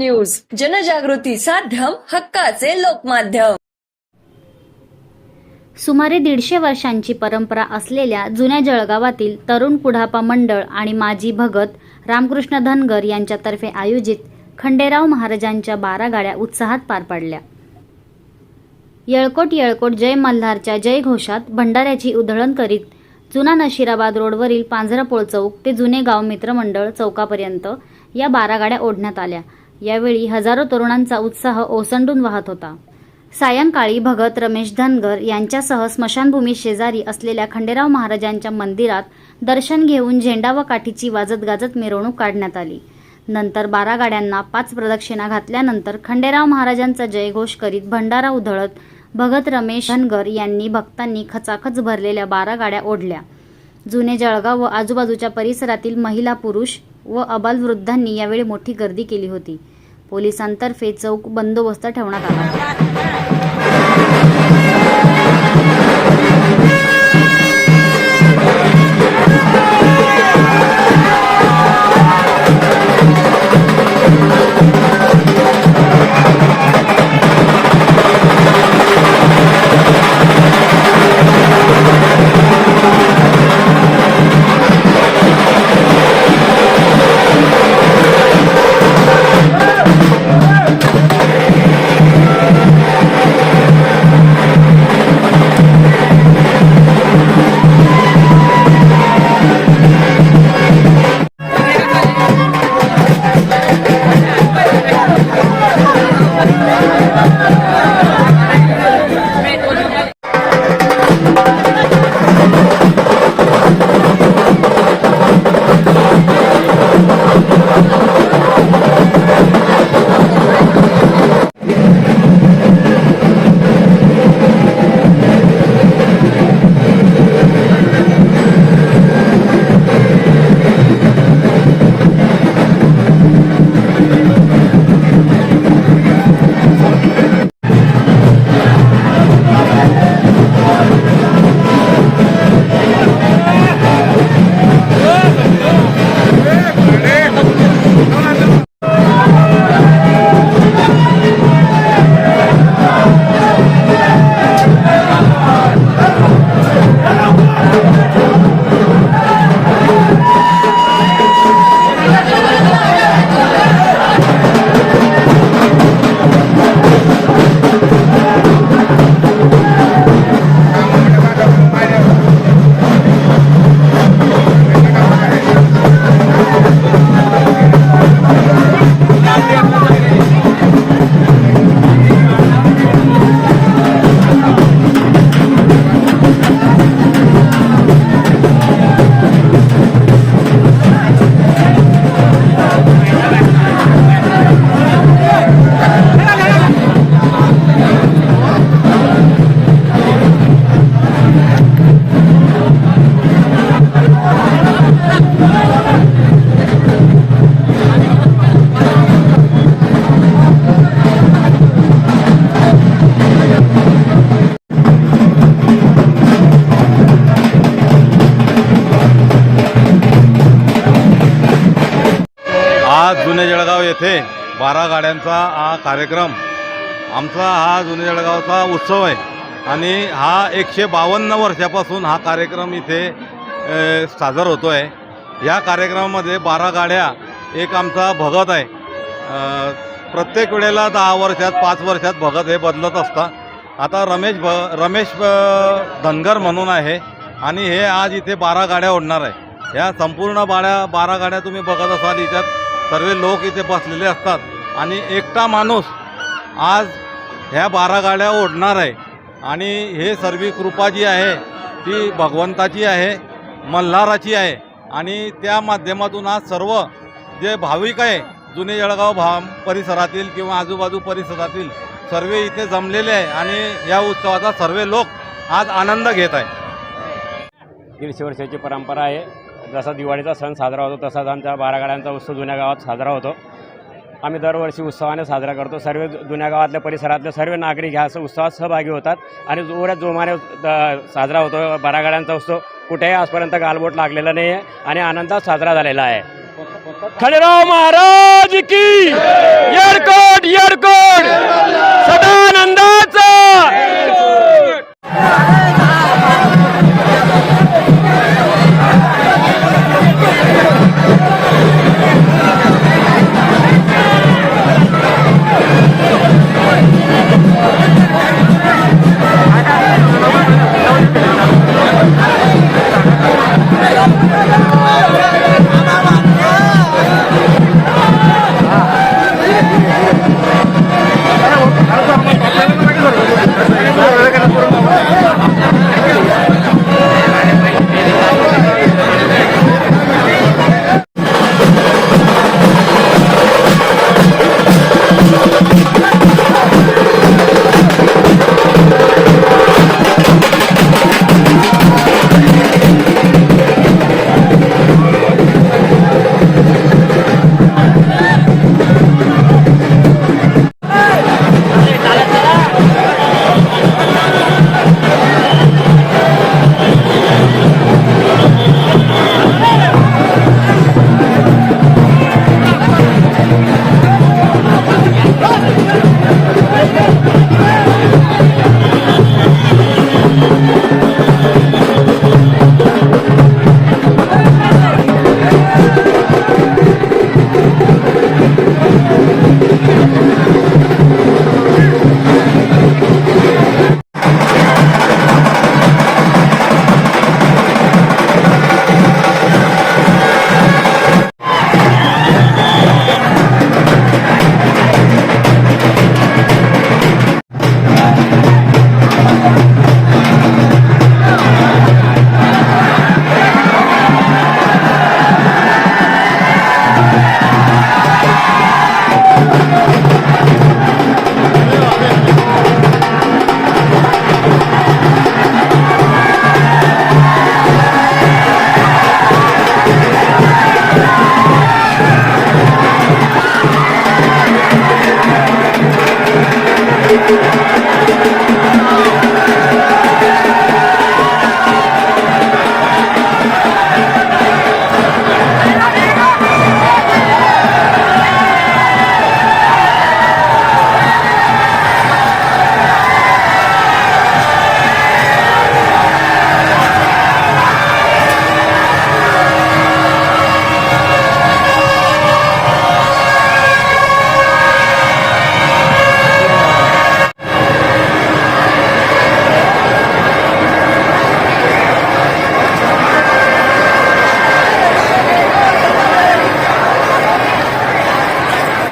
News. जनजागृती साध्यम हक्काचे लोकमाध्यम. सुमारे दीडशे वर्षांची परंपरा असलेल्या जुन्या जळगावातील तरुण पुढापा मंडळ आणि माजी भगत रामकृष्ण धनगर यांच्यातर्फे आयोजित खंडेराव महाराजांच्या बारा गाड्या उत्साहात पार पडल्या. येळकोट येळकोट जय मल्हारच्या जय घोषात भंडाऱ्याची उधळण करीत जुना नशिराबाद रोडवरील पांझरापोळ चौक ते जुने गाव मित्रमंडळ चौकापर्यंत या बारा गाड्या ओढण्यात आल्या. यावेळी हजारो तरुणांचा उत्साह ओसंडून वाहत होता. सायंकाळी भगत रमेश धनगर यांच्यासह स्मशानभूमी शेजारी असलेल्या खंडेराव महाराजांच्या मंदिरात दर्शन घेऊन झेंडा व काठीची वाजत गाजत मिरवणूक काढण्यात आली. नंतर बारा गाड्यांना पाच प्रदक्षिणा घातल्यानंतर खंडेराव महाराजांचा जयघोष करीत भंडारा उधळत भगत रमेश धनगर यांनी भक्तांनी खचाखच भरलेल्या बारा गाड्या ओढल्या. जुने जळगाव व आजूबाजूच्या परिसरातील महिला पुरुष व अबालवृद्धांनी यावेळी मोठी गर्दी केली होती. पोलिसांतर्फे चौक बंदोबस्त ठेवण्यात आला. आज जुने जळगाव येथे बारा गाड्यांचा हा कार्यक्रम आमचा हा जुने जळगावचा उत्सव आहे. आणि हा एकशे बावन्न वर्षापासून हा कार्यक्रम इथे साजर सादर होतो आहे या कार्यक्रमामध्ये बारा गाड्या एक आमचा भगत आहे. प्रत्येक वेळेला दहा वर्षात पाच वर्षात भगत हे बदलत असतात. आता रमेश भ रमेश धनगर म्हणून आहे आणि हे आज इथे बारा गाड्या ओढणार आहे. ह्या संपूर्ण बाड्या बारा गाड्या तुम्ही बघत असाल याच्यात. सर्व लोक इथे बसलेले असतात. आणि एकटा माणूस आज ह्या बारा गाड्या ओढणार आहे. आणि हे सर्व कृपा जी आहे ती भगवंताची आहे मल्हाराची आहे. आणि त्या माध्यमातून आज सर्व जे भाविक आहे जुने जळगाव भा परिसरातील किंवा आजूबाजू परिसरातील सर्व इथे जमलेले आहे. आणि या उत्सवाचा सर्व लोक आज आनंद घेत आहे दीडशे वर्षाची परंपरा आहे. जसा दिवाळीचा सण साजरा होतो तसाच आमच्या बारा गाड्यांचा उत्सव जुन्या गावात साजरा होतो. आम्ही दरवर्षी उत्सवाने साजरा करतो. सर्व जुन्या गावातल्या परिसरातले सर्व नागरिक ह्या उत्सवात सहभागी होतात आणि जोऱ्यात जोमाने साजरा होतो. बारा गाड्यांचा उत्सव कुठेही आजपर्यंत गालबोट लागलेला नाही आहे आणि आनंदात साजरा झालेला आहे. खंडेराव महाराज की! येडकोट येडकोट सदानंदाचा